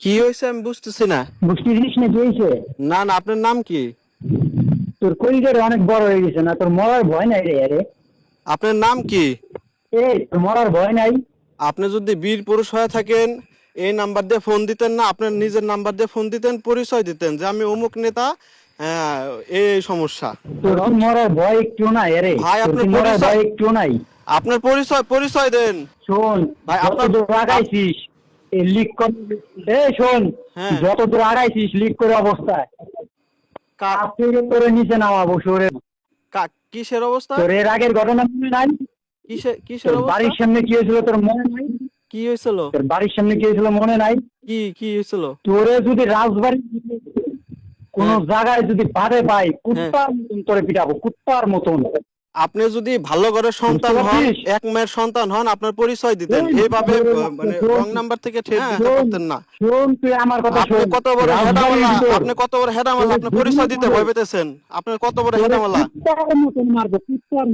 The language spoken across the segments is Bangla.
কি হয়েছে আমি বুঝতেছি না। বুঝতেছিস না কি হয়েছে? না না আপনার নাম কি? তোর কলিজার অনেক বড় হয়ে গেছে না তোর মরার ভয় নাই রে আরে। আপনার নাম কি? এই তোর মরার ভয় নাই। আপনি যদি বীর পুরুষ হয়ে থাকেন এই নাম্বার দিয়ে ফোন দিতেন না আপনার নিজের নাম্বার দিয়ে ফোন দিতেন পরিচয় দিতেন যে আমি অমুক নেতা হ্যাঁ এই সমস্যা। তোর মরার ভয় একটু নাই আরে? ভাই, আপনার মরার পরিচয়- ভয় একটু নাই? আপনার পরিচয় পরিচয় দেন। শোন ভাই, আপনার- এই লিক কর এ শোন হ্যাঁ। যত দূর আগাইছিস লিক করে অবস্থায়। কা- থেকে তোরে নিচে নামাবো সরে কা- কিসের অবস্থা? তোর এর আগের ঘটনা মনে নাই? কিসের কিসের অবস্থা? বাড়ির সামনে কি হয়েছিল তোর মনে নাই? কি হয়েছিল? তোর বাড়ির সামনে কি হয়েছিল মনে নাই? কি কি হয়েছিল? তোরে যদি রাজবাড়ি কোন হ্যাঁ। জায়গায় যদি বাধে পাই কুত্তার মতন তোরে পিটাবো কুত্তার মতন। আপনি যদি ভালো ঘরের সন্তান হন এক মেয়ের সন্তান হন আপনার পরিচয় দিতেন। এইভাবে মানে রং নাম্বার থেকে ঠেট হ্যাঁ, দিতে পারতেন না। শোন তুই আমার কথা আপনি কত বড় ভিতর আপনি কত বড় হেডামালা আপনি পরিচয় দিতে ভয় পেতেছেন। আপনার কত বড় মতন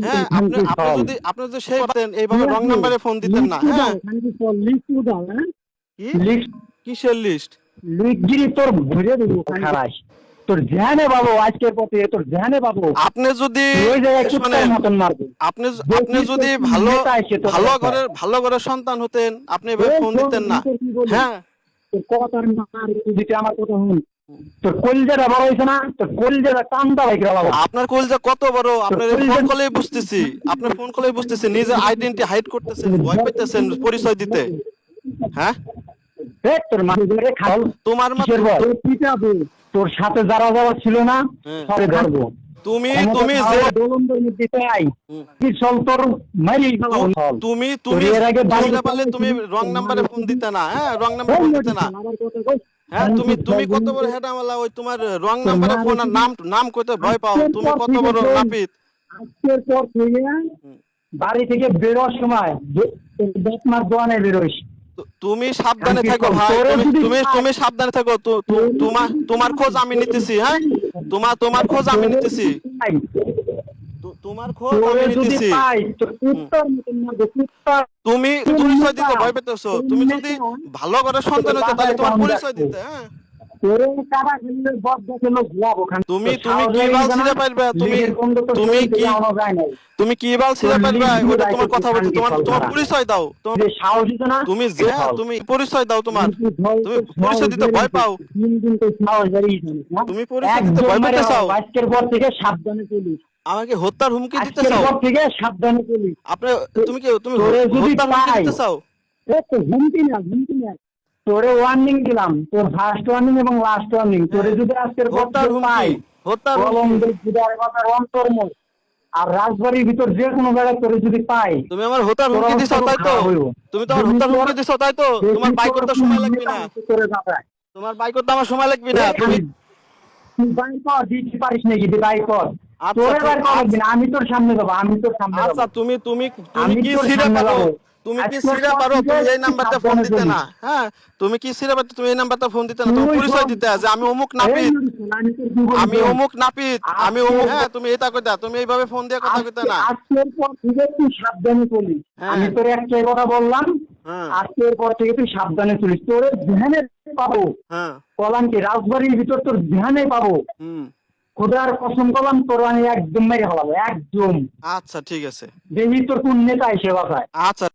হ্যাঁ আপনি আপনি যদি আপনি যদি সেই পাতেন এইভাবে রং নাম্বারে ফোন দিতেন না হ্যাঁ। হ্যাঁ? কিসের লিস্ট? লিখগিরি তোর ভরে দেবো খারাস তোর ধ্যানে পাবো আজকের পথে তোর ধ্যানে পাবো আপনি যদি ওই জায়গায় কুত্তার মতন মারবো। আপনি আপনি যদি ভালো ভালো। ঘরের ভালো ঘরের সন্তান হতেন আপনি এভাবে ফোন দিতেন না? হ্যাঁ। কথার মার দিতে আমার কথা শুন। তোর কলজাটা বড় হয়েছে না? তোর কলজাটা টানটা বাইকে বাবা? আপনার কলজা কত বড়? আপনার ফোন কলেই বুঝতেছি। আপনার ফোন কলেই বুঝতেছি নিজের আইডেন্টি হাইড করতেছেন ভয় পেতেছেন পরিচয় দিতে। হ্যাঁ? তোর খাল তোমার পিটাবো। সাথে যারা যারা ছিল না হ্যাঁ। ধরবো। তুমি তুমি যে। তুমি তুমি এর আগে বাড়ি পারলে তুমি রং নাম্বারে ফোন দিতে না হ্যাঁ রং নাম্বারে ফোন দিতে না। কই। হ্যাঁ তুমি তুমি কত বড় ওই তোমার রং নাম্বারে ফোন আর নাম নাম কইতে ভয় পাও তুমি কত থেকে বড় নাপিত? আজকের পর থেকে বাড়ি থেকে বেরোর সময় বেতমার দোয়ানে বেরোইস। তু- তুমি সাবধানে থাকো ভাই তুমি তুমি সাবধানে থাকো তোমার তোমার খোঁজ আমি নিতেছি হ্যাঁ? তোমার তোমার খোঁজ আমি নিতেছি। তোমার খোঁজ আমি নিতেছি। তুমি তুমি পরিচয় দিতে ভয় পেতেছো। তুমি যদি ভালো করে সন্তান হতো তাহলে তোমার পরিচয় দিতে হ্যাঁ? তোরে কারা খেললে বদ দেখে লোক ভুয়াবো খান তুমি তুমি কি বাল ছিঁড়ে পারবে তুমি তুমি কি তুমি কি বাল ছিঁড়ে পারবে ওটা তোমার কথা বলছি। তোমার তোমার পরিচয় দাও। তোমার যে সাহস দিত না? তুমি যে তুমি পরিচয় দাও তোমার। তুমি পরিচয় দিতে ভয় পাও। তিন দিন তো সাহস বেরিয়েছে না তুমি পরিচয় দিতে ভয় পেতে চাও? আজকের পর থেকে সাবধানে চলিস আমাকে হত্যার হুমকি দিতে চাও পর থেকে সাবধানে চলিস আপনি তুমি কি তুমি হত্যার হুমকি দিতে চাও হুমকি না হুমকি না তোরে ওয়ার্নিং দিলাম তোর ফার্স্ট ওয়ার্নিং এবং লাস্ট ওয়ার্নিং তোরে যদি আজকের হত্যার থেকে পাই হত্যার আর রাজবাড়ির ভিতর যে কোনো জায়গায় তোরে যদি পাই তুমি আমার হত্যার হুমকি দিছো তাই তো? তুমি তো আমার হত্যার হুমকি দিছো তাই তো? তোমার বাইক করতে সময় লাগবে না। তোমার বাইক করতে আমার সময় লাগবে না। তুমি বাইর কর, দিতে পারিস নাকি বাইর কর। আচ্ছা, লাগবে না, আমি তোর সামনে যাব আমি তোর সামনে আচ্ছা তুমি তুমি তুমি কি পারো? তুমি কি আজকের পারো? তুমি এই নাম্বারটা ফোন দিতে না হ্যাঁ? তুমি কি ছিঁড়ে পারো? তুমি এই নাম্বারটা ফোন দিতে না তোমার পরিচয় দিতে যে আমি অমুক নাপিত। আমি অমুক নাপিত। আমি অমুক হ্যাঁ তুমি এটা কইতা তুমি এইভাবে ফোন দিয়ে কথা কইতে না। আজকের পর থেকে তুই সাবধানে চলিস। হ্যাঁ। আমি তোর একটাই কথা বললাম হ্যাঁ। আজকের পর থেকে তুই সাবধানে চলিস। তোর ধ্যানে পাবো। হ্যাঁ। কলামকে রাজবাড়ির ভিতর তোর ধ্যানে পাবো। হুম। খোদার কসম করলাম তোর আমি একদম মেরে ফেলাবো একদম। আচ্ছা ঠিক আছে। দেখি তোর কোন নেতা এসে বাসায়। আচ্ছা।